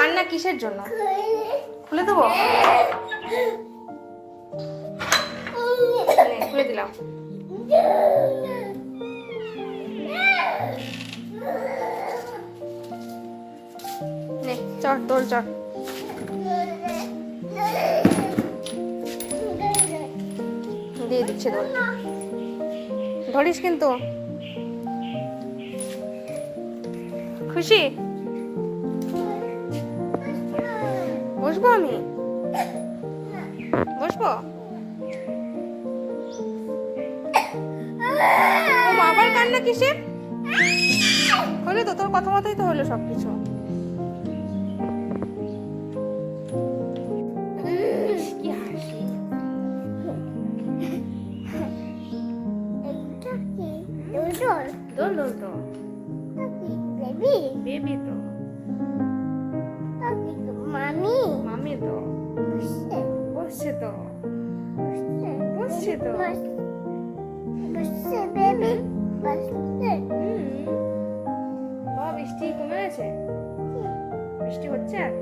কান্না কিসের জন্য? খুলে দেবো? খুলে দিলাম। চল, দোল, চল। দিয়ে দিচ্ছে দোল। ধরিস কিন্তু। খুশি? বসবো আমি? বসবো? আবার কান্না কিসের? হলো তো তোর কথা মতোই তো হলো সব কিছু দোল দোল তো। বেবি? তো। মামি? তো বসছে তো বসছে তো বৃষ্টি কমে গেছে বৃষ্টি হচ্ছে আর